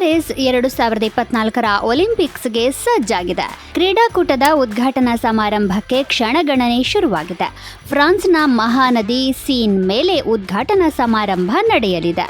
Paris ಎರಡು ಸಾವಿರದ ಇಪ್ಪತ್ನಾಲ್ಕರ ಒಲಿಂಪಿಕ್ಸ್ಗೆ ಸಜ್ಜಾಗಿದೆ. ಕ್ರೀಡಾಕೂಟದ ಉದ್ಘಾಟನಾ ಸಮಾರಂಭಕ್ಕೆ ಕ್ಷಣಗಣನೆ ಶುರುವಾಗಿದೆ. ಫ್ರಾನ್ಸ್ನ ಮಹಾನದಿ ಸೀನ್ ಮೇಲೆ ಉದ್ಘಾಟನಾ ಸಮಾರಂಭ ನಡೆಯಲಿದೆ.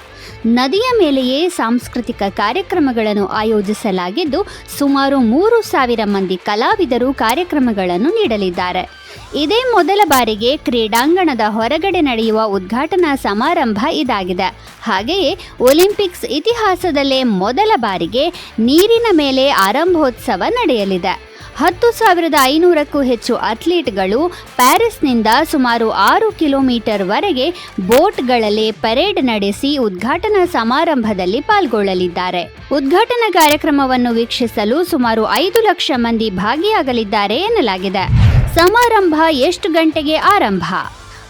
ನದಿಯ ಮೇಲೆಯೇ ಸಾಂಸ್ಕೃತಿಕ ಕಾರ್ಯಕ್ರಮಗಳನ್ನು ಆಯೋಜಿಸಲಾಗಿದ್ದು, ಸುಮಾರು ಮೂರು ಸಾವಿರ ಮಂದಿ ಕಲಾವಿದರು ಕಾರ್ಯಕ್ರಮಗಳನ್ನು ನೀಡಲಿದ್ದಾರೆ. ಇದೇ ಮೊದಲ ಬಾರಿಗೆ ಕ್ರೀಡಾಂಗಣದ ಹೊರಗಡೆ ನಡೆಯುವ ಉದ್ಘಾಟನಾ ಸಮಾರಂಭ ಇದಾಗಿದೆ. ಹಾಗೆಯೇ ಒಲಿಂಪಿಕ್ಸ್ ಇತಿಹಾಸದಲ್ಲೇ ಮೊದಲ ಬಾರಿಗೆ ನೀರಿನ ಮೇಲೆ ಆರಂಭೋತ್ಸವ ನಡೆಯಲಿದೆ. ಹತ್ತು ಸಾವಿರದ ಐನೂರಕ್ಕೂ ಹೆಚ್ಚು ಅಥ್ಲೀಟ್ಗಳು ಪ್ಯಾರಿಸ್ನಿಂದ ಸುಮಾರು ಆರು ಕಿಲೋಮೀಟರ್ವರೆಗೆ ಬೋಟ್ಗಳಲ್ಲಿ ಪರೇಡ್ ನಡೆಸಿ ಉದ್ಘಾಟನಾ ಸಮಾರಂಭದಲ್ಲಿ ಪಾಲ್ಗೊಳ್ಳಲಿದ್ದಾರೆ. ಉದ್ಘಾಟನಾ ಕಾರ್ಯಕ್ರಮವನ್ನು ವೀಕ್ಷಿಸಲು ಸುಮಾರು ಐದು ಲಕ್ಷ ಮಂದಿ ಭಾಗಿಯಾಗಲಿದ್ದಾರೆ ಎನ್ನಲಾಗಿದೆ. ಸಮಾರಂಭ ಎಷ್ಟು ಗಂಟೆಗೆ ಆರಂಭ?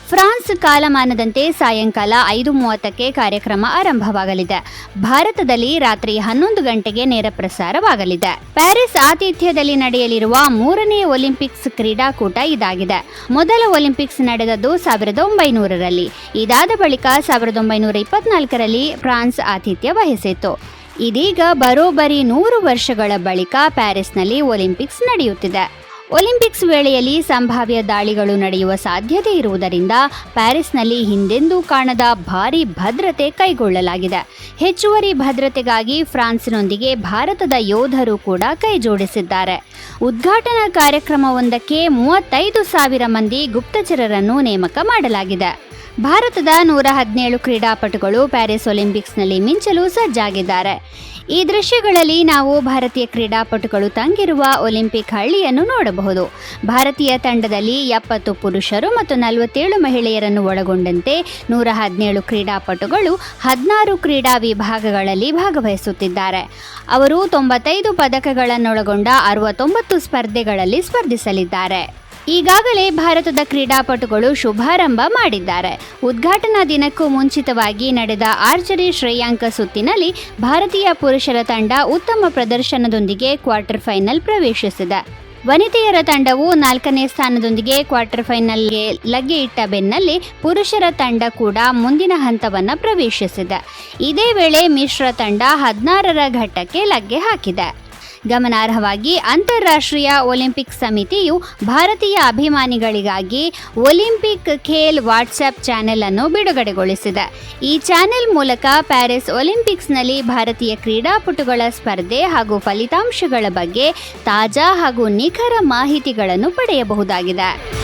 ಫ್ರಾನ್ಸ್ ಕಾಲಮಾನದಂತೆ ಸಾಯಂಕಾಲ ಐದು ಮೂವತ್ತಕ್ಕೆ ಕಾರ್ಯಕ್ರಮ ಆರಂಭವಾಗಲಿದೆ. ಭಾರತದಲ್ಲಿ ರಾತ್ರಿ ಹನ್ನೊಂದು ಗಂಟೆಗೆ ನೇರ ಪ್ರಸಾರವಾಗಲಿದೆ. ಪ್ಯಾರಿಸ್ ಆತಿಥ್ಯದಲ್ಲಿ ನಡೆಯಲಿರುವ ಮೂರನೇ ಒಲಿಂಪಿಕ್ಸ್ ಕ್ರೀಡಾಕೂಟ ಇದಾಗಿದೆ. ಮೊದಲ ಒಲಿಂಪಿಕ್ಸ್ ನಡೆದದ್ದು ಸಾವಿರದ ಒಂಬೈನೂರರಲ್ಲಿ. ಇದಾದ ಬಳಿಕ ಸಾವಿರದ ಒಂಬೈನೂರ ಇಪ್ಪತ್ನಾಲ್ಕರಲ್ಲಿ ಫ್ರಾನ್ಸ್ ಆತಿಥ್ಯ ವಹಿಸಿತ್ತು. ಇದೀಗ ಬರೋಬ್ಬರಿ ನೂರು ವರ್ಷಗಳ ಬಳಿಕ ಪ್ಯಾರಿಸ್ನಲ್ಲಿ ಒಲಿಂಪಿಕ್ಸ್ ನಡೆಯುತ್ತಿದೆ. ಒಲಿಂಪಿಕ್ಸ್ ವೇಳೆಯಲ್ಲಿ ಸಂಭಾವ್ಯ ದಾಳಿಗಳು ನಡೆಯುವ ಸಾಧ್ಯತೆ ಇರುವುದರಿಂದ ಪ್ಯಾರಿಸ್ನಲ್ಲಿ ಹಿಂದೆಂದೂ ಕಾಣದ ಭಾರಿ ಭದ್ರತೆ ಕೈಗೊಳ್ಳಲಾಗಿದೆ. ಹೆಚ್ಚುವರಿ ಭದ್ರತೆಗಾಗಿ ಫ್ರಾನ್ಸ್ನೊಂದಿಗೆ ಭಾರತದ ಯೋಧರು ಕೂಡ ಕೈಜೋಡಿಸಿದ್ದಾರೆ ಉದ್ಘಾಟನಾ ಕಾರ್ಯಕ್ರಮವೊಂದಕ್ಕೆ ಮೂವತ್ತೈದು ಸಾವಿರ ಮಂದಿ ಗುಪ್ತಚರರನ್ನು ನೇಮಕ ಮಾಡಲಾಗಿದೆ. ಭಾರತದ ನೂರ ಹದಿನೇಳು ಕ್ರೀಡಾಪಟುಗಳು ಪ್ಯಾರಿಸ್ ಒಲಿಂಪಿಕ್ಸ್ನಲ್ಲಿ ಮಿಂಚಲು ಸಜ್ಜಾಗಿದ್ದಾರೆ. ಈ ದೃಶ್ಯಗಳಲ್ಲಿ ನಾವು ಭಾರತೀಯ ಕ್ರೀಡಾಪಟುಗಳು ತಂಗಿರುವ ಒಲಿಂಪಿಕ್ ಹಳ್ಳಿಯನ್ನು ನೋಡಬಹುದು. ಭಾರತೀಯ ತಂಡದಲ್ಲಿ ಎಪ್ಪತ್ತು ಪುರುಷರು ಮತ್ತು ನಲವತ್ತೇಳು ಮಹಿಳೆಯರನ್ನು ಒಳಗೊಂಡಂತೆ ನೂರ ಹದಿನೇಳು ಕ್ರೀಡಾಪಟುಗಳು ಹದಿನಾರು ಕ್ರೀಡಾ ವಿಭಾಗಗಳಲ್ಲಿ ಭಾಗವಹಿಸುತ್ತಿದ್ದಾರೆ. ಅವರು ತೊಂಬತ್ತೈದು ಪದಕಗಳನ್ನೊಳಗೊಂಡ ಅರವತ್ತೊಂಬತ್ತು ಸ್ಪರ್ಧೆಗಳಲ್ಲಿ ಸ್ಪರ್ಧಿಸಲಿದ್ದಾರೆ. ಈಗಾಗಲೇ ಭಾರತದ ಕ್ರೀಡಾಪಟುಗಳು ಶುಭಾರಂಭ ಮಾಡಿದ್ದಾರೆ. ಉದ್ಘಾಟನಾ ದಿನಕ್ಕೂ ಮುಂಚಿತವಾಗಿ ನಡೆದ ಆರ್ಚರಿ ಶ್ರೇಯಾಂಕ ಸುತ್ತಿನಲ್ಲಿ ಭಾರತೀಯ ಪುರುಷರ ತಂಡ ಉತ್ತಮ ಪ್ರದರ್ಶನದೊಂದಿಗೆ ಕ್ವಾರ್ಟರ್ ಫೈನಲ್ ಪ್ರವೇಶಿಸಿದೆ. ವನಿತೆಯರ ತಂಡವು ನಾಲ್ಕನೇ ಸ್ಥಾನದೊಂದಿಗೆ ಕ್ವಾರ್ಟರ್ ಫೈನಲ್ಗೆ ಲಗ್ಗೆ ಇಟ್ಟ ಬೆನ್ನಲ್ಲಿ ಪುರುಷರ ತಂಡ ಕೂಡ ಮುಂದಿನ ಹಂತವನ್ನು ಪ್ರವೇಶಿಸಿದೆ. ಇದೇ ವೇಳೆ ಮಿಶ್ರ ತಂಡ ಹದಿನಾರರ ಘಟ್ಟಕ್ಕೆ ಲಗ್ಗೆ ಹಾಕಿದೆ. ಗಮನಾರ್ಹವಾಗಿ ಅಂತಾರಾಷ್ಟ್ರೀಯ ಒಲಿಂಪಿಕ್ ಸಮಿತಿಯು ಭಾರತೀಯ ಅಭಿಮಾನಿಗಳಿಗಾಗಿ ಒಲಿಂಪಿಕ್ ಖೇಲ್ ವಾಟ್ಸ್ಆ್ಯಪ್ ಚಾನೆಲ್ ಅನ್ನು ಬಿಡುಗಡೆಗೊಳಿಸಿದೆ. ಈ ಚಾನೆಲ್ ಮೂಲಕ ಪ್ಯಾರಿಸ್ ಒಲಿಂಪಿಕ್ಸ್ನಲ್ಲಿ ಭಾರತೀಯ ಕ್ರೀಡಾಪಟುಗಳ ಸ್ಪರ್ಧೆ ಹಾಗೂ ಫಲಿತಾಂಶಗಳ ಬಗ್ಗೆ ತಾಜಾ ಹಾಗೂ ನಿಖರ ಮಾಹಿತಿಗಳನ್ನು ಪಡೆಯಬಹುದಾಗಿದೆ.